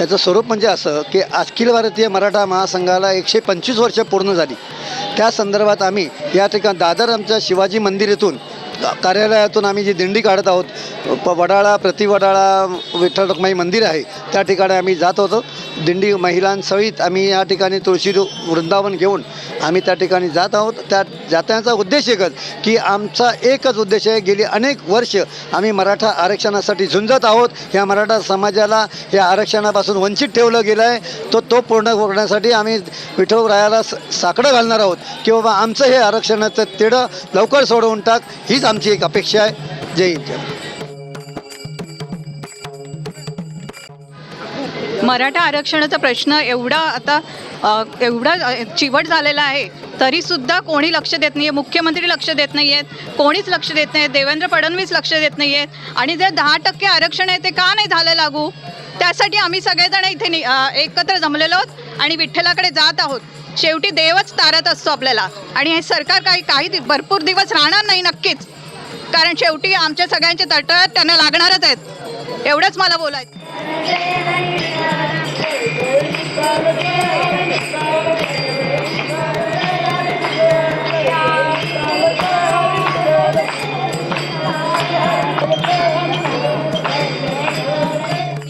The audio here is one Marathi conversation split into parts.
त्याचं स्वरूप म्हणजे असं की अखिल भारतीय मराठा महासंघाला एकशे पंचवीस वर्ष पूर्ण झाली. त्या संदर्भात आम्ही या ठिकाणी दादर आमच्या शिवाजी मंदिर येथून कार्यालयातून आम्ही जी दिंडी काढत आहोत प वडाळा प्रति वडाळा विठ्ठल रखमाई मंदिर आहे त्या ठिकाणी आम्ही जात होतो. दिंडी महिलांसहित आम्ही या ठिकाणी तुळशी वृंदावन घेऊन आम्ही त्या ठिकाणी जात आहोत. त्या जात्याचा उद्देश एकच की आमचा एकच उद्देश आहे गेली अनेक वर्ष आम्ही मराठा आरक्षणासाठी झुंजत आहोत. या मराठा समाजाला या आरक्षणापासून वंचित ठेवलं गेलं आहे तो तो पूर्ण करण्यासाठी आम्ही विठ्ठलरायाला साकडं घालणार आहोत की बाबा आमचं हे आरक्षणाचं तेढं लवकर सोडवून टाक हीच आमची एक अपेक्षा आहे. जय हिंद जय मराठा आरक्षणाचा प्रश्न एवढा आता एवढा चिवट झालेला आहे तरीसुद्धा कोणी लक्ष देत नाही आहे मुख्यमंत्री लक्ष देत नाही आहेत कोणीच लक्ष देत नाही देवेंद्र फडणवीस लक्ष देत नाही आहेत आणि जे दहा टक्के आरक्षण आहे ते का नाही झालं लागू? त्यासाठी आम्ही सगळेजण इथे एकत्र जमलेलो आहोत आणि विठ्ठलाकडे जात आहोत. शेवटी देवच तारत असतो आपल्याला. आणि हे सरकार काही काही भरपूर दिवस राहणार नाही नक्कीच. कारण शेवटी आमच्या सगळ्यांचे तट त्यांना लागणारच आहेत. एवढंच मला बोलायचं.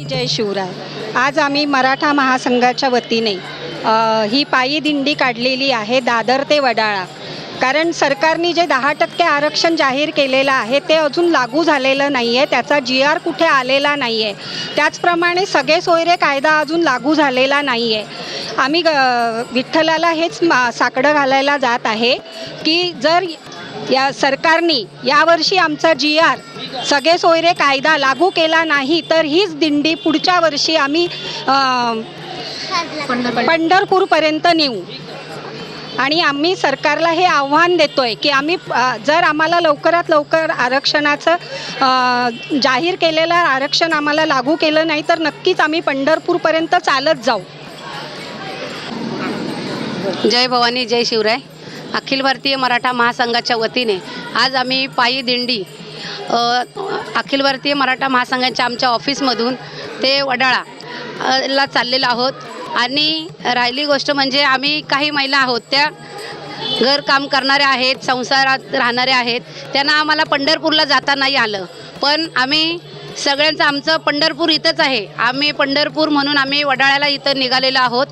जय शिवराय. आज आम्ही मराठा महासंघाच्या वतीने अ, ही पायी दिंडी काढलेली आहे दादर ते वडाळा. कारण सरकारने जे दहा टक्के आरक्षण जाहीर केलेलं आहे ते अजून लागू झालेलं नाही आहे त्याचा जी आर कुठे आलेला नाही आहे त्याचप्रमाणे सगळे सोयरे कायदा अजून लागू झालेला नाही आहे आम्ही ग- विठ्ठलाला हेच मा साकडं घालायला जात आहे की जर या सरकारने यावर्षी आमचा जी आर सगळे सोयरे कायदा लागू केला नाही तर हीच दिंडी पुढच्या वर्षी आम्ही पंढरपूरपर्यंत नेऊ. आणि आम्ही सरकारला हे आव्हान देतो आहे की आम्ही जर आम्हाला लवकरात लवकर आरक्षणाचं जाहीर केलेलं आरक्षण आम्हाला लागू केलं नाही तर नक्कीच आम्ही पंढरपूरपर्यंत चालत जाऊ. जय भवानी जय शिवराय. अखिल भारतीय मराठा महासंघाच्या वतीने आज आम्ही पायी दिंडी अखिल भारतीय मराठा महासंघाच्या आमच्या ऑफिसमधून ते वडाळा ला चाललेलो आहोत. आणि राहिली गोष्ट म्हणजे आम्ही काही महिला आहोत त्या घरकाम करणाऱ्या आहेत संसारात राहणाऱ्या आहेत त्यांना आम्हाला पंढरपूरला जाता नाही आलं. पण आम्ही सगळ्यांचं आमचं पंढरपूर इथंच आहे. आम्ही पंढरपूर म्हणून आम्ही वडाळ्याला इथं निघालेलो आहोत.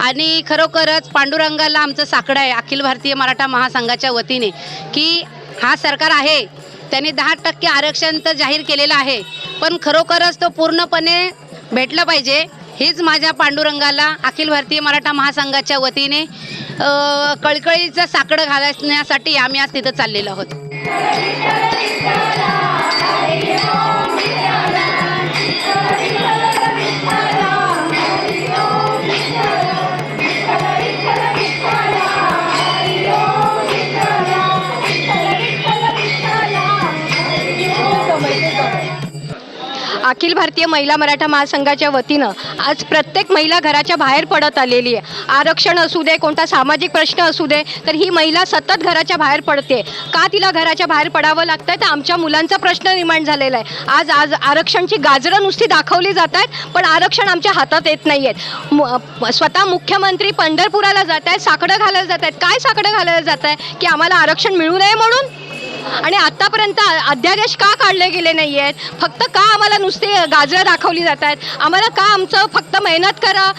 आणि खरोखरच पांडुरंगाला आमचं साकडं आहे अखिल भारतीय मराठा महासंघाच्या वतीने की हा सरकार आहे. त्यांनी दहा टक्के आरक्षण तर जाहीर केलेलं आहे. पण खरोखरच तो पूर्णपणे भेटलं पाहिजे. हेच माझ्या पांडुरंगाला अखिल भारतीय मराठा महासंघाच्या वतीने कळकळीचं साकडं घालण्यासाठी आम्ही आज तिथं चाललेलो आहोत. अखिल भारतीय महिला मराठा महासंघाच्या वतीनं आज प्रत्येक महिला घराच्या बाहेर पडत आलेली आहे. आरक्षण असू दे कोणता सामाजिक प्रश्न असू दे तर ही महिला सतत घराच्या बाहेर पडते. का तिला घराच्या बाहेर पडावं लागतंय? तर आमच्या मुलांचा प्रश्न निर्माण झालेला आहे. आज आज आरक्षणची गाजरं नुसती दाखवली जात आहेत पण आरक्षण आमच्या हातात येत नाही आहेत. स्वतः मुख्यमंत्री पंढरपुराला जात आहेत साकडं घालायला जात आहेत. काय साकडं घालायला जात आहे? की आम्हाला आरक्षण मिळू नये म्हणून? आणि आत्तापर्यंत अध्यादेश का काढले गेले नाही आहेत फक्त का आम्हाला नुसते गाजरं दाखवली जात आहेत आम्हाला का आमचं फक्त मेहनत करा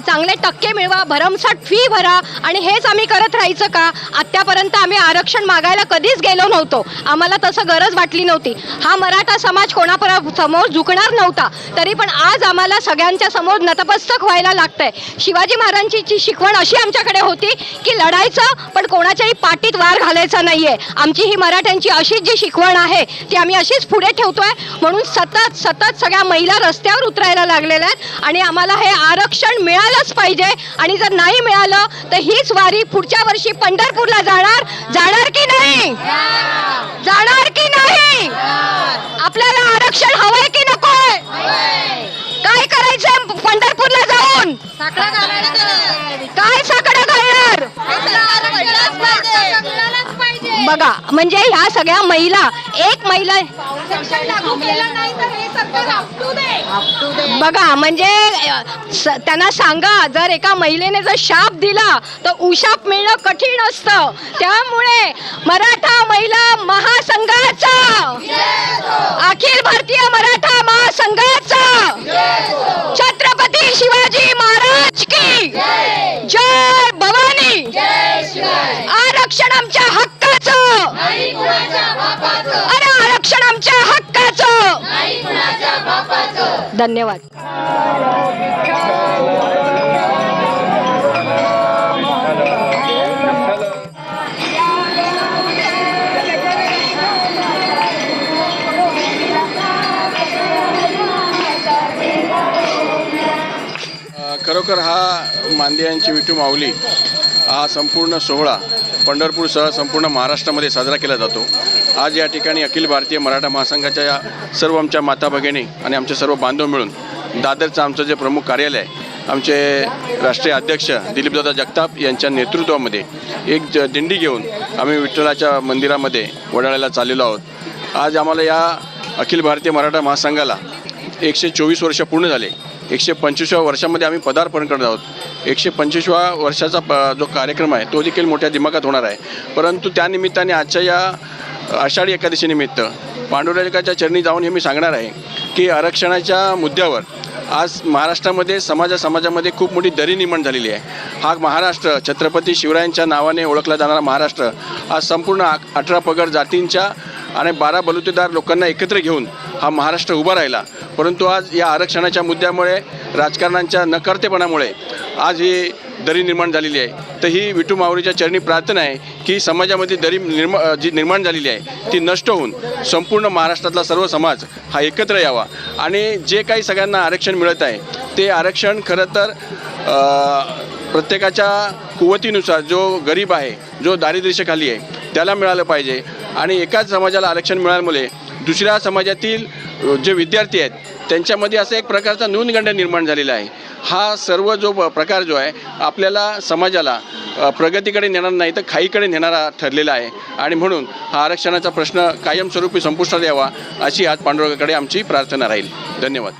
चांगले टक्के मिळवा भरमसाठ फी भरा आणि हेच आम्ही करत राहायचं का? आत्तापर्यंत आम्ही आरक्षण मागायला कधीच गेलो नव्हतो. आम्हाला तसं गरज वाटली नव्हती. हा मराठा समाज कोणापरा समोर झुकणार नव्हता. तरी पण आज आम्हाला सगळ्यांच्या समोर नतपस्तक व्हायला लागतंय. शिवाजी महाराजांची शिकवण अशी आमच्याकडे होती की लढायचं पण कोणाच्याही पाठीत वार घालायचा नाहीये. आमची ही त्यांची अशीच जी शिकवण आहे ती आम्ही अशीच पुढे ठेवतोय. म्हणून सतत सतत सगळ्या महिला रस्त्यावर उतरायला लागलेल्या आहेत आणि आम्हाला हे आरक्षण मिळालंच पाहिजे. आणि जर नाही मिळालं तर हीच वारी पुढच्या वर्षी पंढरपूरला जाणार. जाणार की नाही? जाणार की नाही? आपल्याला आरक्षण हवंय की नकोय? बघा म्हणजे ह्या सगळ्या महिला एक महिला बघा म्हणजे त्यांना सांगा जर एका महिलेने जर शाप दिला तर उशाप मिळणं कठीण असतं. त्यामुळे मराठा महिला महासंघाचा अखिल भारतीय मराठा महासंघाचा छत्रपती शिवाजी धन्यवाद. खरोखर हा मांदियांची विठू माऊली हा संपूर्ण सोहळा पंढरपूरसह संपूर्ण महाराष्ट्रामध्ये साजरा केला जातो. आज या ठिकाणी अखिल भारतीय मराठा महासंघाच्या या सर्व आमच्या माता भगिनी आणि आमचे सर्व बांधव मिळून दादरचं आमचं जे प्रमुख कार्यालय आहे आमचे राष्ट्रीय अध्यक्ष दिलीपदादा जगताप यांच्या नेतृत्वामध्ये एक ज दिंडी घेऊन आम्ही विठ्ठलाच्या मंदिरामध्ये वडाळ्याला चाललेलो आहोत. आज आम्हाला या अखिल भारतीय मराठा महासंघाला एकशे चोवीस वर्ष पूर्ण झाले. एकशे पंचवीसव्या वर्षामध्ये आम्ही पदार्पण करत आहोत. एकशे पंचवीसव्या वर्षाचा प जो कार्यक्रम आहे तो देखील मोठ्या दिमागात होणार आहे. परंतु त्यानिमित्ताने आजच्या या आषाढी एकादशीनिमित्त पांडुरंगाच्या चरणी जाऊन हे मी सांगणार आहे की आरक्षणाच्या मुद्द्यावर आज महाराष्ट्रामध्ये समाजा समाजामध्ये खूप मोठी दरी निर्माण झालेली आहे. हा महाराष्ट्र छत्रपती शिवरायांच्या नावाने ओळखला जाणारा महाराष्ट्र आज संपूर्ण आ- अठरा पगड जातींच्या आणि बारा बलुतेदार लोकांना एकत्र घेऊन हा महाराष्ट्र उभा राहिला. परंतु आज या आरक्षणाच्या मुद्द्यामुळे राजकारणांच्या नकर्तेपणामुळे आज ही दरी निर्माण झालेली आहे. तर ही विठू माऊलीच्या चरणी प्रार्थना आहे की समाजामध्ये दरी निर्मा जी निर्माण झालेली आहे ती नष्ट होऊन संपूर्ण महाराष्ट्रातला सर्व समाज हा एकत्र यावा. आणि जे काही सगळ्यांना आरक्षण मिळत आहे ते आरक्षण खरं तर प्रत्येकाच्या कुवतीनुसार जो गरीब आहे जो दारिद्र्यखाली आहे त्याला मिळालं पाहिजे. आणि एकाच समाजाला आरक्षण मिळाल्यामुळे दुसऱ्या समाजातील जे विद्यार्थी आहेत त्यांच्यामध्ये असा एक प्रकारचा न्यूनगंड निर्माण झालेला आहे. हा सर्व जो प- प्रकार जो आहे आपल्याला समाजाला प्रगतीकडे नेणार नाही तर खाईकडे नेणारा ठरलेला आहे. आणि म्हणून हा आरक्षणाचा प्रश्न कायमस्वरूपी संपुष्टात यावा अशी आज पांडुरंगाकडे आमची प्रार्थना राहील. धन्यवाद.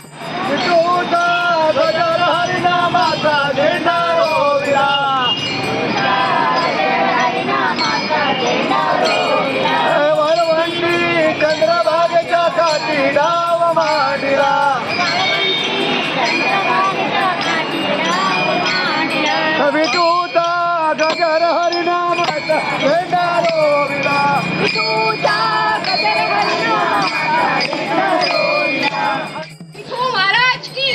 चंद्रभागेच्या विठू महाराज की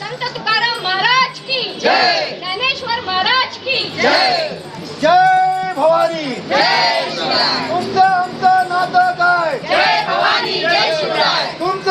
संत तुकाराम महाराज की ज्ञानेश्वर जय। भवानी। तुमचं आमचं नातं काय? तुमचं